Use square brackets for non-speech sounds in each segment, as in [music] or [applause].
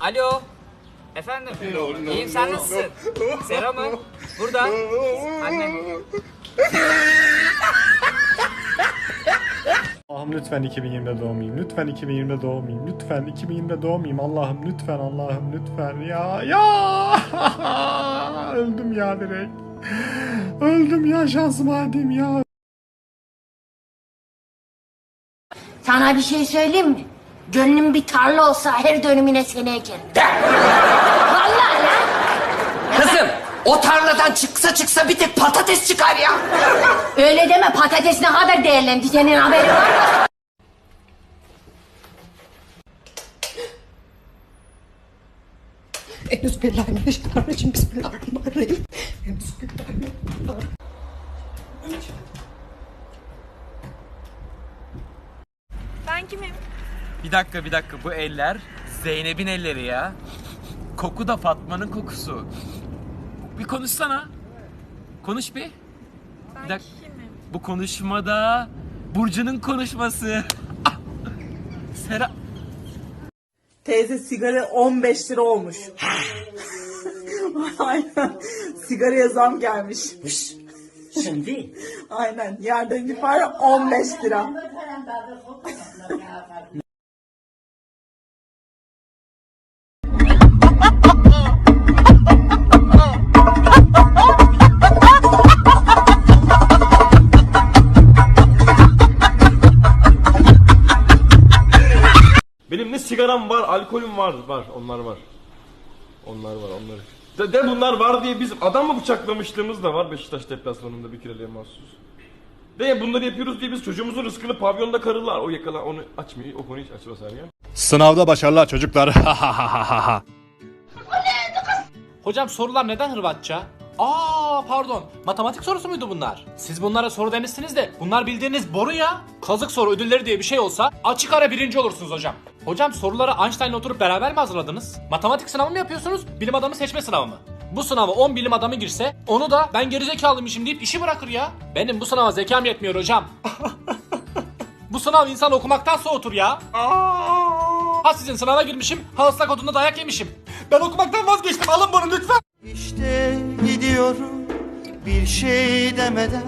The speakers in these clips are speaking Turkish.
Alo. Efendim. İyiyim sen nasılsın? Sera mı? Burada. Annem. Allah'ım lütfen 2020'de doğmayayım. Lütfen 2020'de doğmayayım. Lütfen 2020'de doğmayayım. Allah'ım lütfen Allah'ım lütfen. Ya ya. [laughs] Öldüm ya direkt. Öldüm ya şansım hadim ya. Sana bir şey söyleyeyim mi? Gönlüm bir tarla olsa her dönümüne seni ekerim. Vallahi lan. Kızım o tarladan çıksa çıksa bir tek patates çıkar ya. Öyle deme patates ne kadar değerlendi senin haberin var mı? [laughs] Euzubillahimineşşeytanirracim. Bismillahirrahmanirrahim. Euzubillahimineşşeytanirracim. Ben kimim? Bir dakika bir dakika bu eller Zeynep'in elleri ya. Koku da Fatma'nın kokusu. Bir konuşsana. Konuş bir. Ben Bir dakika. kimim? Bu konuşmada Burcu'nun konuşması. Ah! [laughs] Sera... Teyze sigara 15 lira olmuş. [laughs] Aynen. Sigaraya zam gelmiş. Şimdi Aynen. Yerden bir para 15 lira. Sigaram var, alkolüm var, var. Onlar var. Onlar var, onları. De, de bunlar var diye biz adam mı bıçaklamışlığımız da var Beşiktaş deplasmanında bir kireliğe mahsus. De bunları yapıyoruz diye biz çocuğumuzun rızkını pavyonda karılar. O yakala onu açmıyor, o konuyu hiç açmaz ya. Sınavda başarılar çocuklar. [laughs] Hocam sorular neden Hırvatça? Aa pardon. Matematik sorusu muydu bunlar? Siz bunlara soru demişsiniz de bunlar bildiğiniz boru ya. Kazık soru ödülleri diye bir şey olsa açık ara birinci olursunuz hocam. Hocam soruları Einstein'la oturup beraber mi hazırladınız? Matematik sınavı mı yapıyorsunuz? Bilim adamı seçme sınavı mı? Bu sınava 10 bilim adamı girse onu da ben gerizekalıymışım deyip işi bırakır ya. Benim bu sınava zekam yetmiyor hocam. [laughs] bu sınav insan okumaktan soğutur ya. Ha sizin sınava girmişim, ha ıslak odunda dayak yemişim. Ben okumaktan vazgeçtim, alın bunu lütfen. İşte gidiyorum bir şey demeden.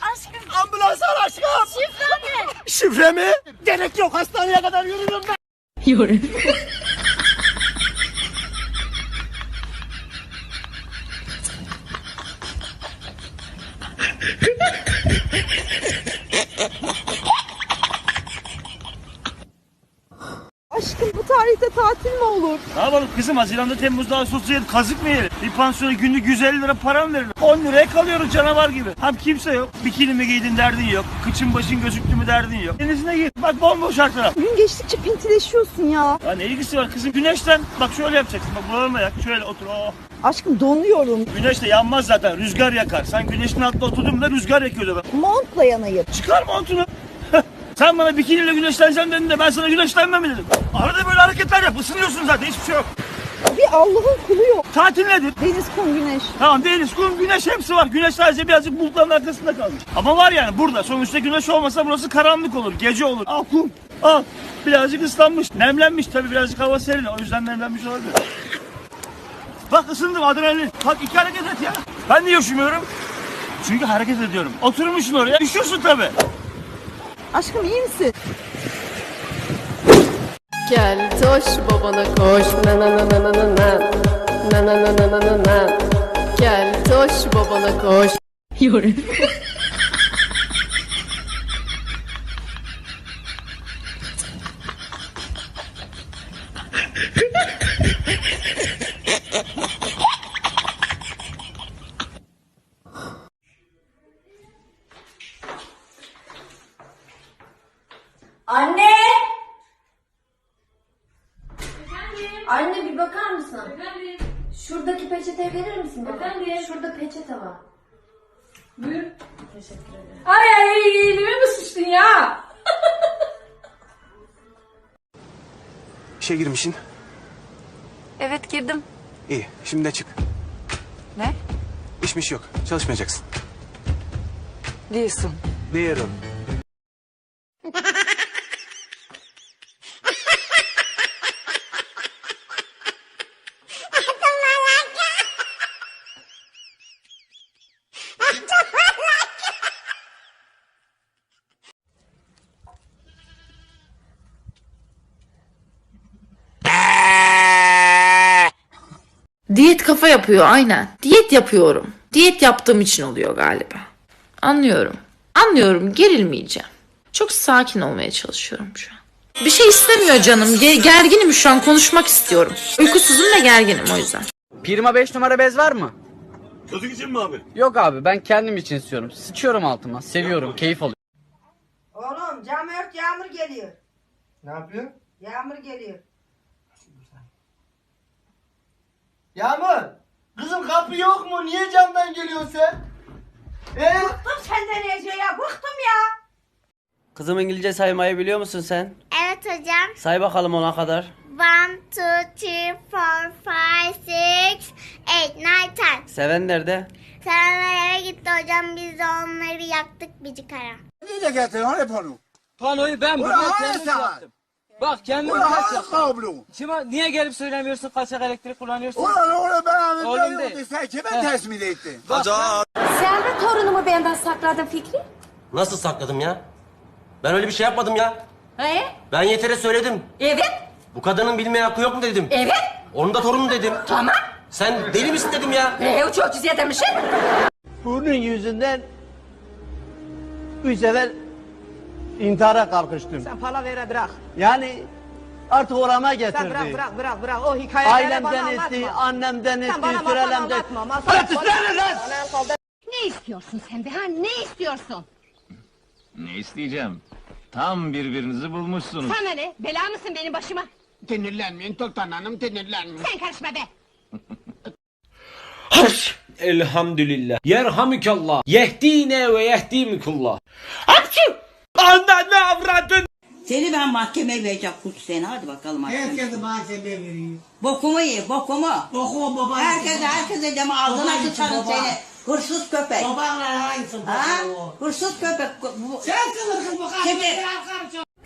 Aşkım. Ambulans ar aşkım. Şifre mi? Şifre mi? Gerek yok hastaneye kadar yürürüm ben. Aşkım bu tarihte tatil mi olur? Ne yapalım kızım Haziran'da Temmuz'da Ağustos'ta yiyelim kazık mı yiyelim? Bir pansiyona günlük 150 lira para mı verilir? 10 liraya kalıyoruz canavar gibi. Hem kimse yok. Bikini mi giydin derdin yok. Kıçın başın gözüktü mü derdin yok. Denizine git. Bak bomboş her taraf. Gün geçtikçe pintileşiyorsun ya. Ya ne ilgisi var kızım? Güneşten bak şöyle yapacaksın. Bak bağırma ya. Şöyle otur. Oh. Aşkım donuyorum. Güneş de yanmaz zaten. Rüzgar yakar. Sen güneşin altında oturdun da rüzgar yakıyordu. Montla yanayım. Çıkar montunu. Sen bana bikiniyle güneşleneceğim dedin de ben sana güneşlenme mi dedim? Arada böyle hareketler yap. Isınıyorsun zaten. Hiçbir şey yok. Bir Allah'ın kulu yok. Tatil nedir? Deniz, kum, güneş. Tamam deniz, kum, güneş hepsi var. Güneş sadece birazcık bulutların arkasında kalmış. Ama var yani burada. Sonuçta güneş olmasa burası karanlık olur. Gece olur. Al kum. Al. Birazcık ıslanmış. Nemlenmiş tabii birazcık hava serin. O yüzden nemlenmiş olabilir. Bak ısındım adrenalin. Bak iki hareket et ya. Ben niye üşümüyorum? Çünkü hareket ediyorum. Oturmuşsun oraya. Üşürsün tabii. Aşkım iyi misin? Gel toş babana koş. Na na na na na na na. Na na na na na na na. Gel toş babana koş [laughs] Anne! Anne bir bakar mısın? Şuradaki peçeteyi verir misin bana? Şurada peçete var. Buyur. Teşekkür ederim. Ay ay elime mi sıçtın ya? [laughs] İşe girmişsin. Evet girdim. İyi. Şimdi de çık. Ne? İşmiş yok. Çalışmayacaksın. Diyorsun. Diyorum. Diyet kafa yapıyor aynen. Diyet yapıyorum. Diyet yaptığım için oluyor galiba. Anlıyorum. Anlıyorum gerilmeyeceğim. Çok sakin olmaya çalışıyorum şu an. Bir şey istemiyor canım. Ge- gerginim şu an konuşmak istiyorum. Uykusuzum ve gerginim o yüzden. Pirma 5 numara bez var mı? Çocuk için mi abi? Yok abi ben kendim için istiyorum. Sıçıyorum altıma. Seviyorum. Keyif alıyorum. Oğlum cam ört yağmur geliyor. Ne yapıyor? Yağmur geliyor. Yağmur. Kızım kapı yok mu? Niye camdan geliyorsun sen? Ee? Bıktım senden Ece ya bıktım ya. Kızım İngilizce saymayı biliyor musun sen? Evet hocam. Say bakalım ona kadar. One, two, three, four, five, six, eight, nine, ten. Seven nerede? Serenler eve gitti hocam. Biz de onları yaktık bir kara. Niye getirdin? Hani pano? Panoyu ben buraya kendim yaptım. Bak kendim Ulan kablo. Şimdi niye gelip söylemiyorsun kaçak elektrik kullanıyorsun? Ulan oğlum ben Oğlum de. yoktu. Sen kime teslim ettin? Sen de torunumu benden sakladın Fikri. Nasıl sakladım ya? Ben öyle bir şey yapmadım ya. He? Ben yetere söyledim. Evet. Bu kadının bilmeye hakkı yok mu dedim. Evet. Onun da torunu dedim. Tamam. Sen deli misin dedim ya. Ee, çok güzel demişsin. Bunun yüzünden üç sefer intihara kalkıştım. Sen para vere bırak. Yani artık orama getirdi. Sen bırak bırak bırak bırak. O hikayeleri Ailemden bana etti, anlatma. annemden etti, Sen bana sürelemden... anlatma. Masal lan! Ne istiyorsun sen de ha? Ne istiyorsun? Ne isteyeceğim? Tam birbirinizi bulmuşsunuz. Sana ne? Bela mısın benim başıma? Sinirlenmeyin Sultan Hanım, sinirlenmeyin. Sen karışma be. [laughs] Elhamdülillah. Yerhamükallah. Yehdine ve yehdimikullah. Seni ben mahkemeye vereceğim kurt seni. Hadi bakalım mahkemeye. Herkese mahkemeye veriyor. Bokumu ye bokumu. Bokumu baba. Herkese herkese deme ağzına sıçarım seni. Hırsız köpek. Babanla hangisi ha? Hırsız köpek. Sen kılırsın bu kadar.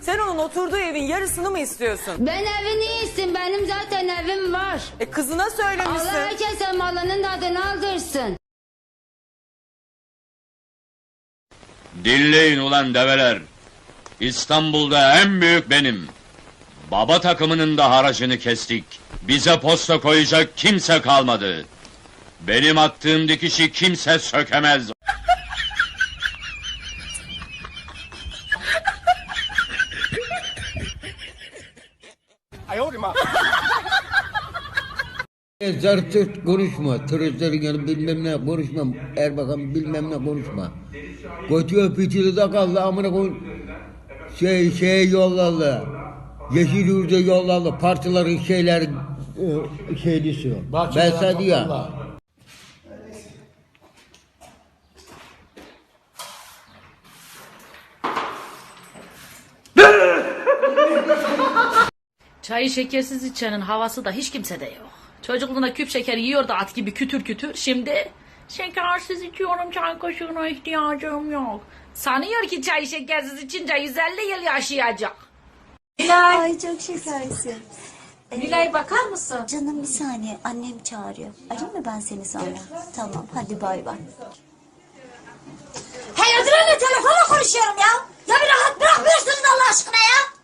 Sen onun oturduğu evin yarısını mı istiyorsun? Ben evin iyisin. Benim zaten evim var. E kızına söylemişsin. Allah herkese malının adını aldırsın. Dinleyin ulan develer. İstanbul'da en büyük benim. Baba takımının da haracını kestik. Bize posta koyacak kimse kalmadı. Benim attığım dikişi kimse sökemez. Zart zurt konuşma. Turistlerin yanı bilmem ne konuşma. Erbakan bilmem ne konuşma. Koçu piçili de kaldı amına koyun. Şey şey yolladı. Yeşil Yurda yolladı. Partilerin şeyler e, şeylisi. Ben sana diyor. Çayı şekersiz içenin havası da hiç kimsede yok. Çocukluğunda küp şeker yiyor da at gibi kütür kütür. Şimdi şekersiz içiyorum çay kaşığına ihtiyacım yok. Sanıyor ki çay şekersiz içince 150 yıl yaşayacak. Ay çok şekersin. Nilay bakar mısın? Canım bir saniye annem çağırıyor. Arayayım mı ben seni sonra? Tamam hadi bay bay. Hey ödürenle telefonla konuşuyorum ya. Ya bir rahat bırakmıyorsunuz Allah aşkına ya.